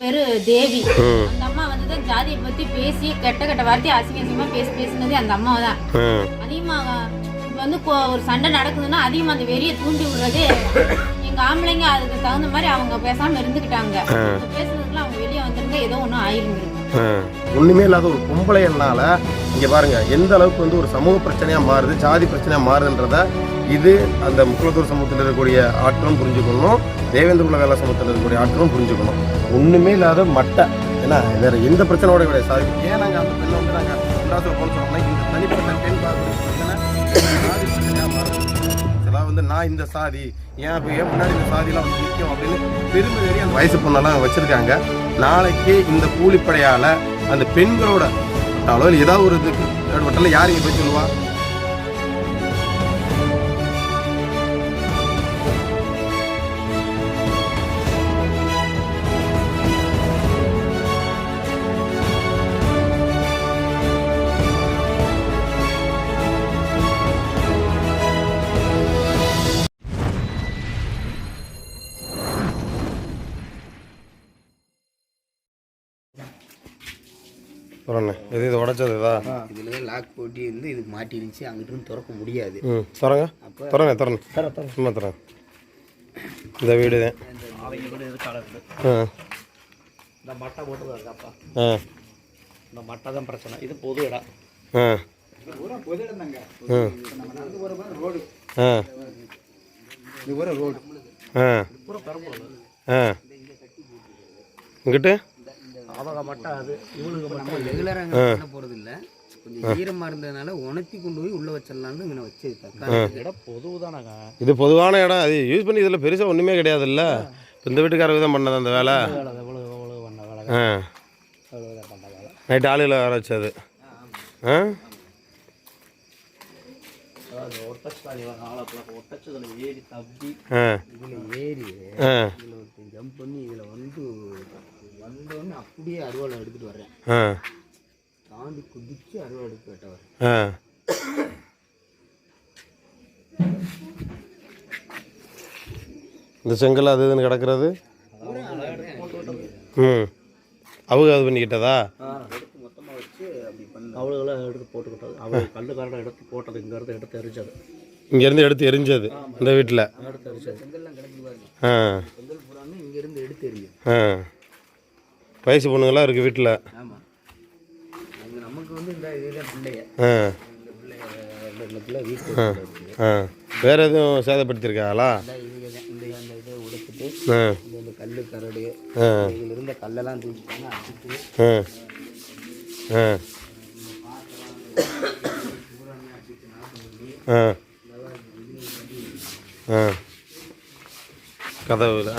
பேரு தேவி அந்த அம்மா வந்து தான் ஜாதியை பத்தி பேசி கெட்ட கெட்ட வார்த்தையை அசிங்க அசிங்கமா பேசி பேசினதே அந்த அம்மா தான் அதிகமா இப்ப வந்து ஒரு சண்டை நடக்குதுன்னா அதிகமா அந்த வெறியை தூண்டி விடுறதே எங்க ஆம்பளைங்க அதுக்கு தகுந்த மாதிரி அவங்க பேசாம இருந்துக்கிட்டாங்க அவங்க பேசுனதுக்குள்ள அவங்க வெளியே வந்திருந்தா ஏதோ ஒன்றும் ஆயிருந்திருக்கும் ஒன்றுமே இல்லாத ஒரு பொம்பளையனால இங்கே பாருங்கள் எந்த அளவுக்கு வந்து ஒரு சமூக பிரச்சனையாக மாறுது ஜாதி பிரச்சனையாக மாறுதுன்றத இது அந்த முக்குளத்தூர் சமூகத்தில் இருக்கக்கூடிய ஆற்றலும் புரிஞ்சுக்கணும் தேவேந்திர குல வேலை சமூகத்தில் இருக்கக்கூடிய ஆற்றலும் புரிஞ்சுக்கணும். ஒன்றுமே இல்லாத மட்டை ஏன்னா வேறு எந்த பிரச்சனையோட கிடையாது. சாதி ஏன் நாங்கள் அந்த பெண்ணை வந்து நாங்கள் உண்டாசுல சொன்னோம்னா இந்த தனிப்பட்ட பெண் பார்க்கக்கூடிய வந்து நான் இந்த சாதி ஏன் இப்போ ஏன் முன்னாடி இந்த சாதியெல்லாம் வந்து நிற்கும் அப்படின்னு பெருமை தெரிய அந்த வயசு பொண்ணெல்லாம் வச்சிருக்காங்க. நாளைக்கு இந்த கூலிப்படையால் அந்த பெண்களோட பட்டாலோ இல்லை ஏதாவது ஒரு இதுக்கு ஏற்பட்டாலும் யார் இங்கே போய் சொல்லுவா? போட்டி வந்து இதுக்கு மாட்டி இருந்துச்சு அங்கிட்டு இருந்து திறக்க முடியாது ம் திறங்க திறங்க திறங்க சும்மா திறங்க இந்த வீடு தான் இந்த மட்டை போட்டு இருக்காப்பா ஆ இந்த மட்டை தான் பிரச்சனை இது பொது இடம் ஆ பொது இடம் தாங்க ம் நம்ம நடந்து போகிற ரோடு ஆ இது பூரா ரோடு ஆ பூரா பெரம்பலூர் ஆ இங்கிட்டு அவங்க மட்டை அது இவனுக்கு நம்ம ரெகுலராக போகிறது இல்லை கொஞ்சம் ஈரமாக இருந்ததுனால உணர்த்தி கொண்டு போய் உள்ளே வச்சிடலான்னு இங்கே வச்சு இடம் பொது தானங்க இது பொதுவான இடம். அது யூஸ் பண்ணி இதில் பெருசாக ஒன்றுமே கிடையாதுல்ல. இந்த வீட்டுக்காரங்க தான் பண்ணது அந்த வேலை. ஆ. நைட்டு ஆளுகளை வர வச்சது. ஆ? ஜம்ப் பண்ணி இதில் வந்து வந்தோடனே அப்படியே அருவாளை எடுத்துகிட்டு வர்றேன். ஆ தாண்டி குதிச்சு வரேன் ஆ. இந்த செங்கல் அது இதுன்னு கிடக்கிறது? ம். அவங்க அது பண்ணிக்கிட்டதா? மொத்தமாக வச்சு அப்படி பண்ண. அவ்வளோலாம் எடுத்து போட்டுக்கிட்டது. அவ்வளோ கல்லுக்காரனை எடுத்து போட்டது இங்கேருந்து எடுத்து எரிச்சது இங்கேருந்து எடுத்து எரிஞ்சது இந்த வீட்டில் ஆ இங்கேருந்து எடுத்து எரியும் ஆ. வயசு பொண்ணுங்களாம் இருக்குது வீட்டில் ஆமாம் அங்கே நமக்கு வந்து இந்த இதுதான் பிள்ளைய ஆ. ஆ. வேறு எதுவும் சேதப்படுத்தியிருக்காங்களா? ஆ. கல் கரடு இதில் இருந்த கல்லெல்லாம் தூக்கிட்டாங்க அடிச்சுட்டு. ஆ. ஆ. ஆ. கதவுல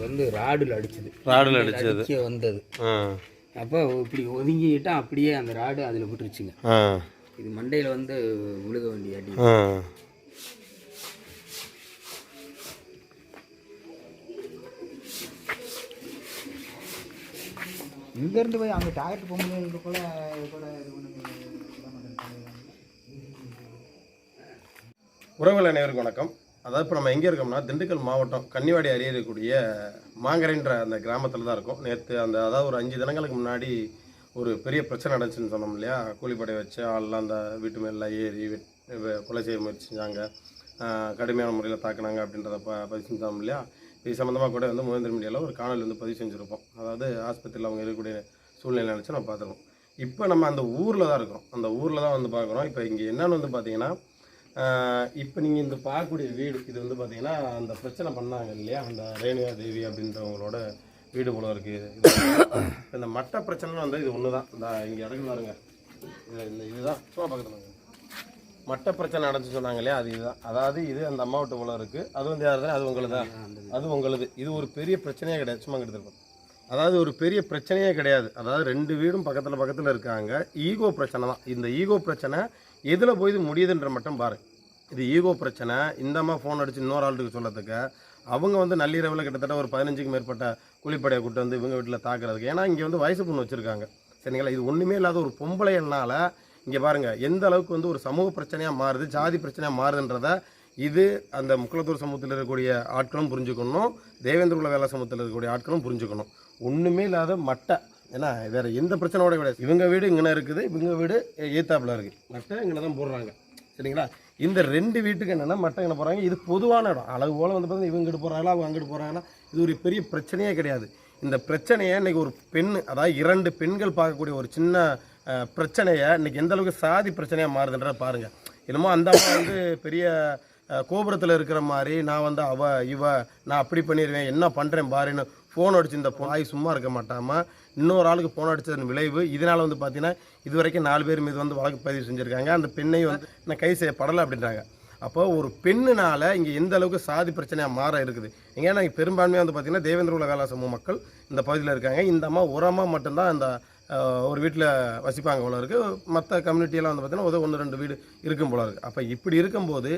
வந்து ராடில் அடிச்சது. ராடில் அடிச்சது. அடிச்சு வந்தது. ஆ. அப்போ இப்படி ஒதுங்கிட்டா அப்படியே அந்த ராடு அதில் விட்டுருச்சுங்க. இது மண்டையில் வந்து விழுக வேண்டிய அடி. இங்கேருந்து போய் அங்கே டாக்டர் போகும்போது இது கூட இது கூட இது பண்ணுங்க உறவுகள் அனைவருக்கும் வணக்கம். அதாவது இப்போ நம்ம எங்கே இருக்கோம்னா திண்டுக்கல் மாவட்டம் கன்னிவாடி அருகே இருக்கக்கூடிய மாங்கரைன்ற அந்த கிராமத்தில் தான் இருக்கோம். நேற்று அந்த அதாவது ஒரு அஞ்சு தினங்களுக்கு முன்னாடி ஒரு பெரிய பிரச்சனை நடந்துச்சுன்னு சொன்னோம் இல்லையா? கூலிப்படை வச்சு ஆள்லாம் அந்த வீட்டு மேலாம் ஏறி கொலை செய்ய முயற்சி செஞ்சாங்க. கடுமையான முறையில் தாக்குனாங்க அப்படின்றத ப பதிவு செஞ்சோம் இல்லையா? இது சம்மந்தமாக கூட வந்து முகேந்திர மீடியாவில் ஒரு காணொலி வந்து பதிவு செஞ்சுருப்போம். அதாவது ஆஸ்பத்திரியில் அவங்க இருக்கக்கூடிய சூழ்நிலை நினச்சி நம்ம பார்த்துருக்கோம் இப்போ நம்ம அந்த ஊரில் தான் இருக்கிறோம் அந்த ஊரில் தான் வந்து பார்க்குறோம். இப்போ இங்கே என்னென்னு வந்து பார்த்தீங்கன்னா இப்போ நீங்கள் இந்த பார்க்கக்கூடிய வீடு இது வந்து பார்த்தீங்கன்னா அந்த பிரச்சனை பண்ணாங்க இல்லையா? அந்த ரேணுகா தேவி அப்படின்றவங்களோட வீடு போல இருக்குது இந்த மட்ட பிரச்சனை வந்து இது ஒன்று தான் இந்த இங்கே இடங்கள் பாருங்க. இல்லை இந்த இதுதான். சும்மா பக்கத்தில் மட்ட பிரச்சனை நடந்து சொன்னாங்க இல்லையா? அது இதுதான். அதாவது இது அந்த அம்மா வீட்டு போல இருக்குது அது வந்து யார் அது உங்களது? தான் அது உங்களுது. இது ஒரு பெரிய பிரச்சனையே கிடையாது. சும்மா எடுத்துருக்கோம் அதாவது ஒரு பெரிய பிரச்சனையே கிடையாது. அதாவது ரெண்டு வீடும் பக்கத்தில் பக்கத்தில் இருக்காங்க. ஈகோ பிரச்சனை தான். இந்த ஈகோ பிரச்சனை எதில் போய் இது முடியுதுன்ற மட்டும் பாரு. இது ஈகோ பிரச்சனை. இந்த ஃபோன் அடித்து இன்னொரு ஆளுக்கு சொல்லத்துக்கு அவங்க வந்து நள்ளிரவில் கிட்டத்தட்ட ஒரு பதினஞ்சுக்கு மேற்பட்ட கூலிப்படையை கூட்டு வந்து இவங்க வீட்டில் தாக்குறதுக்கு. ஏன்னா இங்கே வந்து வயசு பொண்ணு வச்சுருக்காங்க. சரிங்களா? இது ஒன்றுமே இல்லாத ஒரு பொம்பளைனால இங்கே பாருங்கள் எந்த அளவுக்கு வந்து ஒரு சமூக பிரச்சனையாக மாறுது ஜாதி பிரச்சனையாக மாறுதுன்றத இது அந்த முக்குளத்தூர் சமூகத்தில் இருக்கக்கூடிய ஆட்களும் புரிஞ்சுக்கணும் தேவேந்திர குல வேலை சமூகத்தில் இருக்கக்கூடிய ஆட்களும் புரிஞ்சுக்கணும். ஒன்றுமே இல்லாத மட்டை. ஏன்னா வேறு எந்த பிரச்சனையோட கிடையாது. இவங்க வீடு இங்கே இருக்குது இவங்க வீடு ஏத்தாப்பில் இருக்குது மட்டை இங்கே தான் போடுறாங்க. சரிங்களா? இந்த ரெண்டு வீட்டுக்கு என்னென்னா மட்டும் இங்கே போகிறாங்க இது பொதுவான இடம். அளவு போல் வந்து பார்த்தீங்கன்னா இவங்க போகிறாங்களா அவங்க அங்கிட்டு போகிறாங்களா இது ஒரு பெரிய பிரச்சனையே கிடையாது. இந்த பிரச்சனையை இன்னைக்கு ஒரு பெண் அதாவது இரண்டு பெண்கள் பார்க்கக்கூடிய ஒரு சின்ன பிரச்சனையை இன்றைக்கி எந்த அளவுக்கு சாதி பிரச்சனையாக மாறுதுன்ற பாருங்கள் என்னமோ அந்த அம்மா வந்து பெரிய கோபுரத்தில் இருக்கிற மாதிரி நான் வந்து அவ இவ நான் அப்படி பண்ணிடுவேன் என்ன பண்ணுறேன் பாருன்னு ஃபோன் அடிச்சு இந்த பாய் சும்மா இருக்க மாட்டாமல் இன்னொரு ஆளுக்கு ஃபோன் அடித்ததன் விளைவு. இதனால் வந்து பார்த்தீங்கன்னா இது வரைக்கும் நாலு பேர் மீது வந்து வழக்கு பதிவு செஞ்சுருக்காங்க. அந்த பெண்ணை வந்து நான் கை செய்யப்படலை அப்படின்றாங்க. அப்போ ஒரு பெண்ணுனால இங்கே எந்த அளவுக்கு சாதி பிரச்சனையாக மாற இருக்குது? ஏன்னா பெரும்பான்மையாக வந்து பார்த்தீங்கன்னா தேவேந்திர உலக சமூக மக்கள் இந்த பகுதியில் இருக்காங்க. இந்த அம்மா உரமாக மட்டும்தான் இந்த ஒரு வீட்டில் வசிப்பாங்க போல இருக்குது மற்ற கம்யூனிட்டியெல்லாம் வந்து பார்த்தீங்கன்னா உதவ ஒன்று ரெண்டு வீடு இருக்கும் போல இருக்குது அப்போ இப்படி இருக்கும்போது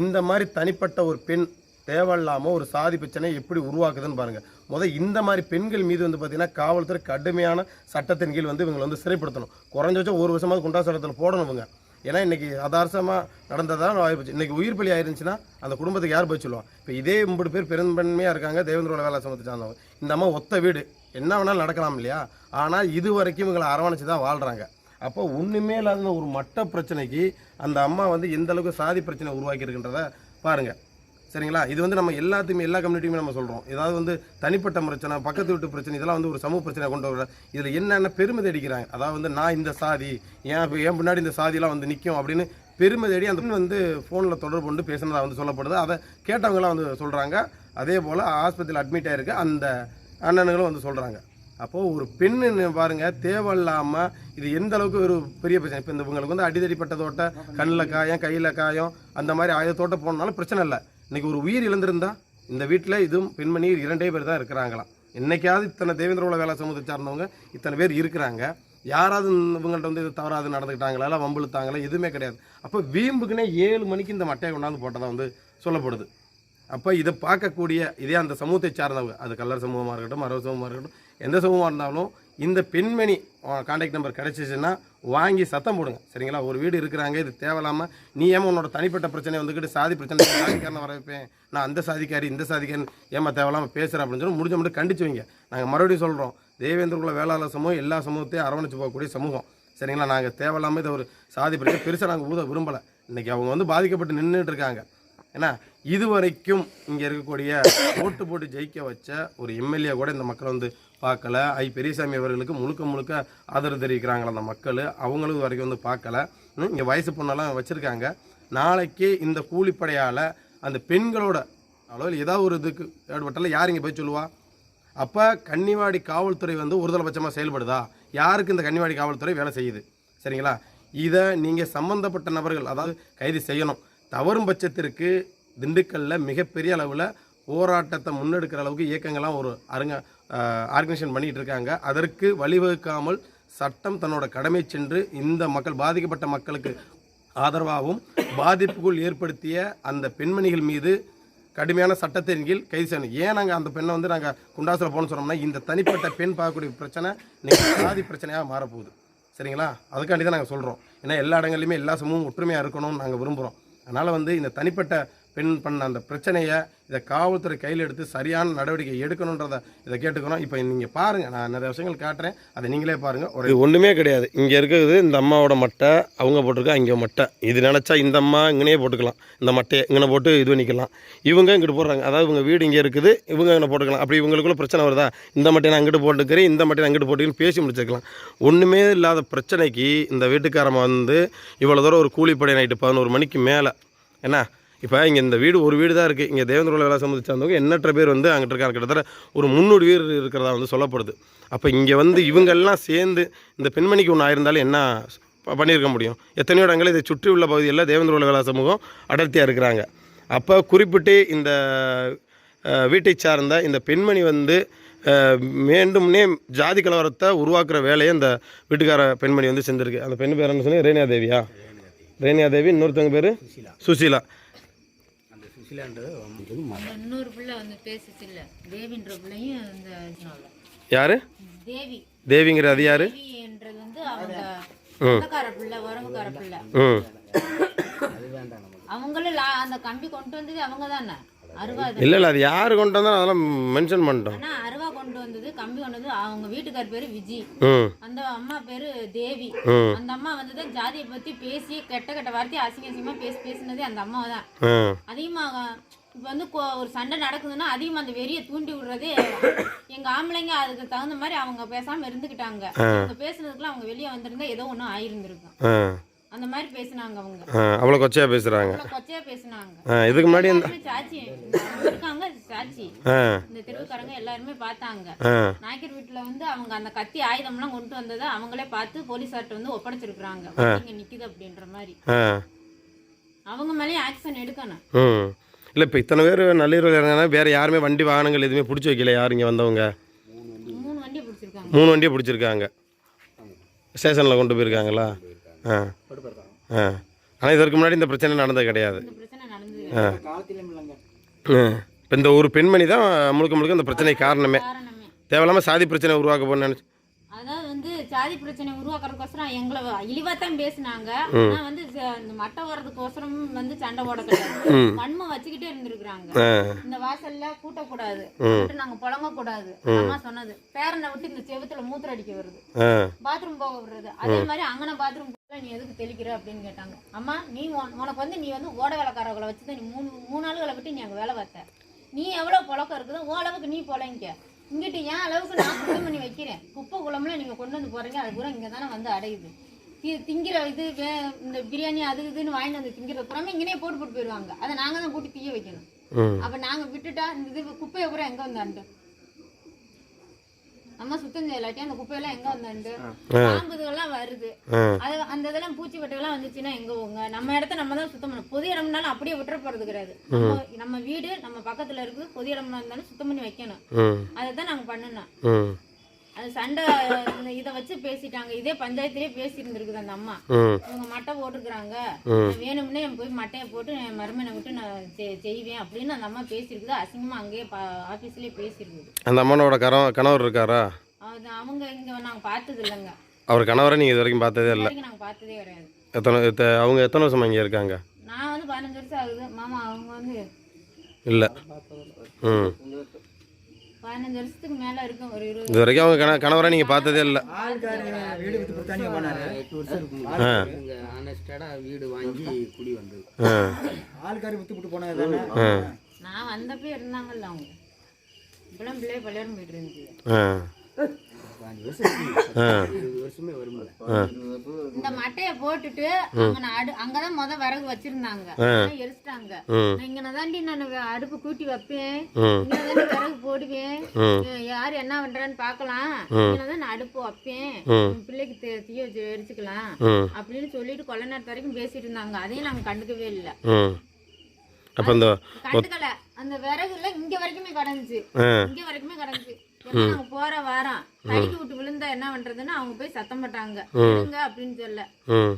இந்த மாதிரி தனிப்பட்ட ஒரு பெண் தேவையில்லாமல் ஒரு சாதி பிரச்சனை எப்படி உருவாக்குதுன்னு பாருங்கள் முதல் இந்த மாதிரி பெண்கள் மீது வந்து பார்த்தீங்கன்னா காவல்துறை கடுமையான சட்டத்தின் கீழ் வந்து இவங்களை வந்து சிறைப்படுத்தணும். குறைஞ்சபட்சம் ஒரு வருஷமாவது குண்டா சட்டத்தில் போடணும் இவங்க. ஏன்னா இன்றைக்கி அதார்சமாக நடந்ததான் வாய்ப்பு இன்றைக்கி உயிர் பலி ஆயிருந்துச்சுன்னா அந்த குடும்பத்துக்கு யார் போய் சொல்லுவான் இப்போ இதே ஒன்பது பேர் பெரும்பன்மையாக இருக்காங்க. தேவேந்திரோட வேலை சமத்தை சார்ந்தவங்க இந்த அம்மா ஒத்த வீடு. என்ன வேணாலும் நடக்கலாம் இல்லையா? ஆனால் இது வரைக்கும் இவங்களை அரவணைச்சு தான் வாழ்கிறாங்க அப்போ ஒன்றுமே இல்லாத ஒரு மட்ட பிரச்சனைக்கு அந்த அம்மா வந்து எந்த அளவுக்கு சாதி பிரச்சனை உருவாக்கியிருக்கின்றத பாருங்கள் சரிங்களா? இது வந்து நம்ம எல்லாத்தையுமே எல்லா கம்யூனிட்டியுமே நம்ம சொல்கிறோம் ஏதாவது வந்து தனிப்பட்ட பிரச்சனை பக்கத்து வீட்டு பிரச்சனை இதெல்லாம் வந்து ஒரு சமூக பிரச்சனை கொண்டு வர இதில் என்னென்ன பெருமை தேடிக்கிறாங்க? அதாவது வந்து நான் இந்த சாதி ஏன் இப்போ என் பின்னாடி இந்த சாதிலாம் வந்து நிற்கும் அப்படின்னு பெருமை தேடி அந்த பெண் வந்து ஃபோனில் தொடர்பு கொண்டு பேசுனதாக வந்து சொல்லப்படுது. அதை கேட்டவங்களாம் வந்து சொல்கிறாங்க அதே போல் ஆஸ்பத்திரியில் அட்மிட் ஆகிருக்க அந்த அண்ணனுங்களும் வந்து சொல்கிறாங்க அப்போது ஒரு பெண்ணு பாருங்க தேவையில்லாமல் இது எந்த அளவுக்கு ஒரு பெரிய பிரச்சனை. இப்போ இந்த இவங்களுக்கு வந்து அடிதடிப்பட்டதோட்ட கண்ணில் காயம் கையில் காயம் அந்த மாதிரி ஆயுதத்தோட்ட போனாலும் பிரச்சனை இல்லை. இன்னைக்கு ஒரு உயிர் இழந்திருந்தா இந்த வீட்டில் இதுவும் பெண்மணி இரண்டே பேர் தான் இருக்கிறாங்களாம். என்றைக்காவது இத்தனை தேவேந்திர உலக வேலை சமூகத்தை சார்ந்தவங்க இத்தனை பேர் இருக்கிறாங்க. யாராவது இவங்கள்ட்ட வந்து இது தவறாது நடந்துக்கிட்டாங்களா இல்லை வம்புழுத்தாங்களா எதுவுமே கிடையாது. அப்போ வீம்புக்குன்னே ஏழு மணிக்கு இந்த மட்டையை கொண்டாந்து போட்டதாக வந்து சொல்லப்படுது. அப்போ இதை பார்க்கக்கூடிய இதே அந்த சமூகத்தை சார்ந்தவங்க அது கல்லர் சமூகமாக இருக்கட்டும் மரபு சமூகமாக இருக்கட்டும் எந்த சமூகமாக இருந்தாலும் இந்த பெண்மணி கான்டாக்ட் நம்பர் கிடச்சிச்சின்னா வாங்கி சத்தம் போடுங்க. சரிங்களா? ஒரு வீடு இருக்கிறாங்க இது தேவையில்லாமல் நீ ஏமா உன்னோட தனிப்பட்ட பிரச்சனை வந்துக்கிட்டு சாதி பிரச்சனை சாதிக்காரன் வர வைப்பேன் நான் அந்த சாதிக்காரி இந்த சாதிக்காரன் ஏமா தேவையில்லாமல் பேசுகிறேன் அப்படின்னு சொல்லி முடிஞ்ச மட்டும் கண்டிச்சு வைங்க. நாங்கள் மறுபடியும் சொல்கிறோம் தேவேந்திரகுல வேளாளர் சமூகம் எல்லா சமூகத்தையும் அரவணைச்சு போகக்கூடிய சமூகம். சரிங்களா? நாங்கள் தேவையில்லாமல் இதை ஒரு சாதி பிரச்சனை பெருசாக நாங்கள் ஊத விரும்பலை. இன்றைக்கி அவங்க வந்து பாதிக்கப்பட்டு நின்றுட்டு இருக்காங்க. ஏன்னா இதுவரைக்கும் இங்கே இருக்கக்கூடிய ஓட்டு போட்டு ஜெயிக்க வச்ச ஒரு எம்எல்ஏ கூட இந்த மக்கள் வந்து பார்க்கல. ஐ பெரியசாமி அவர்களுக்கு முழுக்க முழுக்க ஆதரவு தெரிவிக்கிறாங்களா அந்த மக்கள்? அவங்களும் இது வரைக்கும் வந்து பார்க்கல. இங்கே வயசு பொண்ணெல்லாம் வச்சுருக்காங்க. நாளைக்கு இந்த கூலிப்படையால் அந்த பெண்களோட அளவில் ஏதாவது ஒரு இதுக்கு ஏற்பட்டாலும் யார் இங்கே போய் சொல்லுவா? அப்போ கன்னிவாடி காவல்துறை வந்து ஒருதலைபட்சமாக செயல்படுதா? யாருக்கு இந்த கன்னிவாடி காவல்துறை வேலை செய்யுது? சரிங்களா? இதை நீங்கள் சம்மந்தப்பட்ட நபர்கள் அதாவது கைது செய்யணும். தவறும் பட்சத்திற்கு திண்டுக்கல்லில் மிகப்பெரிய அளவில் போராட்டத்தை முன்னெடுக்கிற அளவுக்கு இயக்கங்கள்லாம் ஒரு அருங்க ஆர்கனைசேஷன் பண்ணிகிட்டு இருக்காங்க. அதற்கு வழிவகுக்காமல் சட்டம் தன்னோட கடமை சென்று இந்த மக்கள் பாதிக்கப்பட்ட மக்களுக்கு ஆதரவாகவும் பாதிப்புக்குள் ஏற்படுத்திய அந்த பெண்மணிகள் மீது கடுமையான சட்டத்தின் கீழ் கைது செய்யணும். ஏன் நாங்கள் அந்த பெண்ணை வந்து நாங்கள் குண்டாசில் போகணும்னு சொன்னோம்னா இந்த தனிப்பட்ட பெண் பார்க்கக்கூடிய பிரச்சனை நீங்கள் சாதி பிரச்சனையாக மாறப்போகுது. சரிங்களா? அதுக்காண்டி தான் நாங்கள் சொல்கிறோம் ஏன்னா எல்லா இடங்கள்லையுமே எல்லா சமூகமும் ஒற்றுமையாக இருக்கணும்னு நாங்கள் விரும்புகிறோம் அதனால் வந்து இந்த தனிப்பட்ட பெண் பண்ண அந்த பிரச்சனையை இதை காவல்துறை கையில் எடுத்து சரியான நடவடிக்கை எடுக்கணுன்றத இதை கேட்டுக்கிறோம் இப்போ நீங்கள் பாருங்கள் நான் நிறைய விஷயங்கள் காட்டுறேன். அதை நீங்களே பாருங்கள் ஒரு ஒன்றுமே கிடையாது. இங்கே இருக்கிறது இந்த அம்மாவோட மட்டை அவங்க போட்டிருக்கா இங்கே மட்டை. இது நினச்சா இந்த அம்மா இங்கனே போட்டுக்கலாம். இந்த மட்டையை இங்கே போட்டு இது பண்ணிக்கலாம். இவங்க இங்கிட்டு போடுறாங்க. அதாவது இவங்க வீடு இங்கே இருக்குது இவங்க இங்கே போட்டுக்கலாம். அப்படி இவங்களுக்குள்ள பிரச்சனை வருதா? இந்த மட்டையை நான் அங்கிட்டு போட்டுக்கிறேன் இந்த மட்டையை நான் அங்கிட்டு போட்டுக்கிறேன் பேசி முடிச்சிருக்கலாம். ஒன்றுமே இல்லாத பிரச்சனைக்கு இந்த வீட்டுக்காரம் வந்து இவ்வளோ தூரம் ஒரு கூலிப்படை நைட்டு பதினோரு மணிக்கு மேலே என்ன? இப்போ இங்கே இந்த வீடு ஒரு வீடு தான் இருக்குது இங்கே தேவேந்திர வேலை சம்மந்தம் சார்ந்தவங்க எண்ணற்ற பேர் வந்து அங்கிட்டு இருக்காங்க. கிட்டத்தட்ட ஒரு முந்நூறு வீர் இருக்கிறதா வந்து சொல்லப்படுது. அப்போ இங்கே வந்து இவங்கெல்லாம் சேர்ந்து இந்த பெண்மணிக்கு ஒன்று ஆயிருந்தாலும் என்ன பண்ணியிருக்க முடியும்? எத்தனையோ இடங்கள் இதை சுற்றி உள்ள பகுதிகளில் தேவேந்திர வேலை சமூகம் அடர்த்தியாக இருக்கிறாங்க. அப்போ குறிப்பிட்டு இந்த வீட்டை சார்ந்த இந்த பெண்மணி வந்து அஹ், வேண்டும்னே ஜாதி கலவரத்தை உருவாக்குற வேலையை இந்த வீட்டுக்கார பெண்மணி வந்து செஞ்சிருக்கு. அந்த பெண் பேர் என்ன சொன்னீங்க? ரேணியா தேவியா ரேணியா தேவி இன்னொருத்தவங்க பேர்? சுசீலா. அந்த அந்த இன்னொரு பிள்ளை வந்து பேசுச்சு இல்ல. தேவின்ற பிள்ளையும் இந்த யார்? தேவி. தேவிங்கிற அது யார்? தேவின்றது வந்து அவங்க சொந்தக்கார பிள்ளை உறவுக்கார பிள்ளை. அவங்களும் அந்த கம்பி கொண்டு வந்தது அவங்க தானே அருவா இது. இல்லை இல்லை அது யார் கொண்டு வந்தாலும் அதெல்லாம் மென்ஷன் பண்ணிட்டோம் ஆனா அருவா கொண்டு கொண்டு வந்தது கம்பி கொண்டு வந்து அவங்க வீட்டுக்கார் பேரு விஜி. அந்த அம்மா பேரு தேவி. அந்த அம்மா வந்து தான் ஜாதியை பத்தி பேசி கெட்ட கெட்ட வார்த்தையை அசிங்க அசிங்கமா பேசி பேசினதே அந்த அம்மா தான். அதிகமாக இப்போ வந்து ஒரு சண்டை நடக்குதுன்னா அதிகமாக அந்த வெறியை தூண்டி விடுறதே எங்க ஆம்பளைங்க அதுக்கு தகுந்த மாதிரி அவங்க பேசாம இருந்துக்கிட்டாங்க அவங்க பேசுனதுக்குலாம் அவங்க வெளியே வந்திருந்தா ஏதோ ஒன்றும் ஆயிருந்திருக்கும். அந்த மாதிரி பேசினாங்க அவங்க. அவ்வளோ கொச்சையாக பேசுகிறாங்க அவ்வளோ கொச்சையா பேசினாங்க. இதுக்கு முன்னாடி சாட்சி. இருக்காங்க சாட்சி. இந்த தெருவுக்காரங்க எல்லாருமே பார்த்தாங்க. நாய்க்கர் வீட்டுல வந்து அவங்க அந்த கத்தி ஆயுதம்லாம் கொண்டு வந்ததை அவங்களே பார்த்து போலீஸார்ட்ட வந்து ஒப்படைச்சிருக்கிறாங்க. இங்க நிக்குது அப்படின்ற மாதிரி. அவங்க மேலேயும் ஆக்ஷன் எடுக்கணும். இல்லை இப்போ இத்தனை பேர் நள்ளிரவில் இறங்கினா வேறு யாருமே வண்டி வாகனங்கள் எதுவுமே பிடிச்சி வைக்கல. யார் இங்கே வந்தவங்க? மூணு வண்டியை பிடிச்சிருக்காங்க. மூணு வண்டியை பிடிச்சிருக்காங்க. ஸ்டேஷனில் கொண்டு போயிருக்காங்களா? ஆ. ஆ. ஆனால் இதற்கு முன்னாடி இந்த பிரச்சனை நடந்தது கிடையாது. பிரச்சனை இல்லைங்க இப்போ இந்த ஒரு பெண்மணி தான் முழுக்க முழுக்க இந்த பிரச்சனைக்கு காரணமே. தேவையில்லாமல் சாதி பிரச்சனை உருவாக்க போகணும்னு நினச்சி. அதாவது வந்து சாதி பிரச்சனை உருவாக்குறதுக்கோசரம் எங்களை இழிவா தான் பேசினாங்க. ஆனா வந்து இந்த மட்டை வர்றதுக்கோசரம் வந்து சண்டை போட கிடையாது வன்மை வச்சுக்கிட்டே இருந்திருக்கிறாங்க. ஆ. இந்த வாசல்ல கூட்டக்கூடாது. நாங்க புழங்க கூடாது அம்மா சொன்னது. பேரனை விட்டு இந்த செவுத்துல மூத்திர அடிக்க வருது. ஆ. பாத்ரூம் போக விடுறது. அதே மாதிரி அங்கன பாத்ரூம் நீ எதுக்கு தெளிக்கிற அப்படின்னு கேட்டாங்க. அம்மா நீ உன்- உனக்கு வந்து நீ வந்து ஓட வேலைக்காரர்களை வச்சு தான் நீ மூணு மூணு ஆளுகளை விட்டு நீ அங்கே வேலை பார்த்த. நீ எவ்வளோ புழக்கம் இருக்குதோ உன் அளவுக்கு நீ பொழைங்க. இங்கிட்டு என் அளவுக்கு நான் சுத்தம் பண்ணி வைக்கிறேன். குப்பை குளம்ல நீங்கள் கொண்டு வந்து போகிறீங்க அது பூரா இங்கே தானே வந்து அடையுது. திங்கிற இது வே- இந்த பிரியாணி அது இதுன்னு வாங்கிட்டு வந்து திங்கிற புறமே இங்கேயே போட்டு போட்டு போயிடுவாங்க. அதை நாங்கள் தான் கூட்டி தீய வைக்கணும். அப்போ நாங்கள் விட்டுட்டா இந்த இது குப்பையை பூரா எங்கே வந்து அண்டு? நம்ம சுத்தம் செய்யலாட்டி அந்த குப்பையெல்லாம் எங்கே வந்து அண்டு பாம்பு இதுகள்லாம் வருது. அது அந்த இதெல்லாம் பூச்சி வெட்டுகள்லாம் வந்துச்சுன்னா எங்க போங்க நம்ம இடத்த நம்ம தான் சுத்தம் பண்ணணும். பொது இடம்னாலும் அப்படியே விட்டுற போறது கிடையாது. நம்ம நம்ம வீடு நம்ம பக்கத்துல இருக்குது பொது இடமா இருந்தாலும் சுத்தம் பண்ணி வைக்கணும். அதை தான் நாங்க பண்ணணும். அது சண்டை இதை வச்சு பேசிட்டாங்க. இதே பஞ்சாயத்திலே பேசி இருந்திருக்குது அந்த அம்மா. இவங்க மட்டை போட்டிருக்கிறாங்க. வேணும்னே போய் மட்டையை போட்டு என் மருமனை விட்டு நான் செய்வேன் அப்படின்னு அந்த அம்மா பேசியிருக்குது. அசிங்கமா அங்கேயே ஆஃபீஸ்லேயே பேசியிருக்குது. அந்த அம்மனோட கணவ கணவர் இருக்காரா? அது அவங்க இங்க நாங்க பார்த்தது இல்லைங்க. அவர் கணவரை நீங்கள் இது வரைக்கும் பார்த்ததே இல்லை. வரைக்கும் நாங்க பார்த்ததே கிடையாது. எத்தனை எத்த- அவங்க எத்தனை வருஷமா இங்கே இருக்காங்க? நான் வந்து பதினஞ்சு வருஷம் ஆகுது. மாமா அவங்க வந்து இல்லை. ம். பதினஞ்சு வருஷத்துக்கு மேல இருக்கும் ஒரு இருபது இது வரைக்கும் அவங்க கண கணவரை நீங்கள் பார்த்ததே இல்லை. வீடு வித்து கொடுத்தாங்க போனாரு எட்டு வருஷம் இருக்கும் ஆ. இங்க அனஸ்டடா வீடு வாங்கி குடி வந்தது. ஆ. ஆள்காரு வித்து விட்டு போனது தானே? நான் வந்தப்பே இருந்தாங்கல்ல அவங்க. இப்பெல்லாம் பிள்ளை பள்ளியோட போயிட்டு இருந்துச்சு. ஆ. இந்த மட்டையை போட்டுட்டு அங்கதான் முத விறகு வச்சிருந்தாங்க. எரிச்சிட்டாங்க. ம் நான் அடுப்பு கூட்டி வைப்பேன். விறகு போடுவேன். யாரு என்ன பண்றான்னு பார்க்கலாம். இங்க தான் நான் அடுப்பு வைப்பேன். பிள்ளைக்கு தீய வச்சு எரிச்சுக்கலாம். அப்படின்னு சொல்லிட்டு கொல்ல நேரத்து வரைக்கும் பேசிட்டு இருந்தாங்க. அதையும் நாங்க கண்டுக்கவே இல்லை. அப்போ கண்டுக்கல. அந்த விறகுல இங்க வரைக்குமே கடந்துச்சு. இங்க வரைக்குமே கடந்துச்சு. எல்லாம் நாங்க போற வாரம் தடிக்கி விட்டு விழுந்தா என்ன பண்றதுன்னு அவங்க போய் சத்தம் போட்டாங்க. விழுங்க அப்படின்னு சொல்ல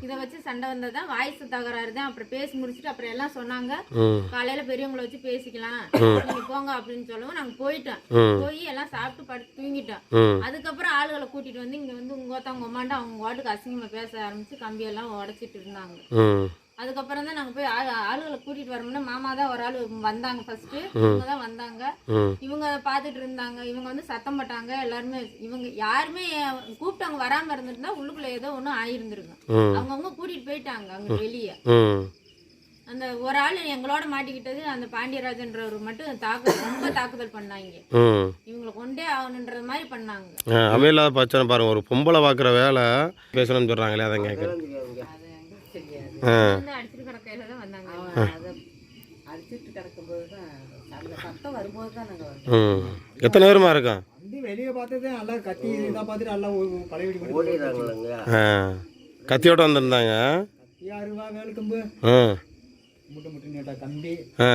இத வச்சு சண்டை வந்ததுதான் வாய்ஸ் தகராறு தான். அப்புறம் பேசி முடிச்சுட்டு அப்புறம் எல்லாம் சொன்னாங்க. காலையில பெரியவங்களை வச்சு பேசிக்கலாம். நீங்க போங்க அப்படின்னு சொல்லவும் நாங்க போயிட்டோம். போய் எல்லாம் சாப்பிட்டு படுத்து தூங்கிட்டோம். அதுக்கப்புறம் ஆளுகளை கூட்டிட்டு வந்து இங்க வந்து உங்க ஒருத்தவங்க உமாண்டு அவங்க வாட்டுக்கு அசிங்கமா பேச ஆரம்பிச்சு கம்பியெல்லாம் உடைச்சிட்டு இருந்தாங்க. அதுக்கப்புறம் தான் நாங்க போய் ஆளு ஆளுகளை கூட்டிட்டு வரோம்னா மாமா தான் ஒரு ஆள் வந்தாங்க ஃபர்ஸ்ட் இவங்க தான் வந்தாங்க. இவங்க பார்த்துட்டு இருந்தாங்க. இவங்க வந்து சத்தம் போட்டாங்க. எல்லாருமே இவங்க யாருமே கூப்பிட்டு அவங்க வராம இருந்திருந்தா உள்ளுக்குள்ள ஏதோ ஒன்றும் ஆயிருந்திருக்கும். ம். அவங்கவுங்க கூட்டிட்டு போயிட்டாங்க அங்க வெளியே. அந்த ஒரு ஆள் எங்களோட மாட்டிக்கிட்டது. அந்த பாண்டியராஜன்றவர் மட்டும் தாக்குதல் ரொம்ப தாக்குதல் பண்ணாங்க. இவங்களை கொண்டே ஆகணுன்ற மாதிரி பண்ணாங்க. அமையில்லாத பிரச்சனை பாருங்க. ஒரு பொம்பளை பார்க்குற வேலை பேசணும்னு சொல்கிறாங்களே அதை கேட்குறேன் எத்தனை பேருமா இருக்கும் கத்தியோட வந்திருந்தாங்க? ஆ.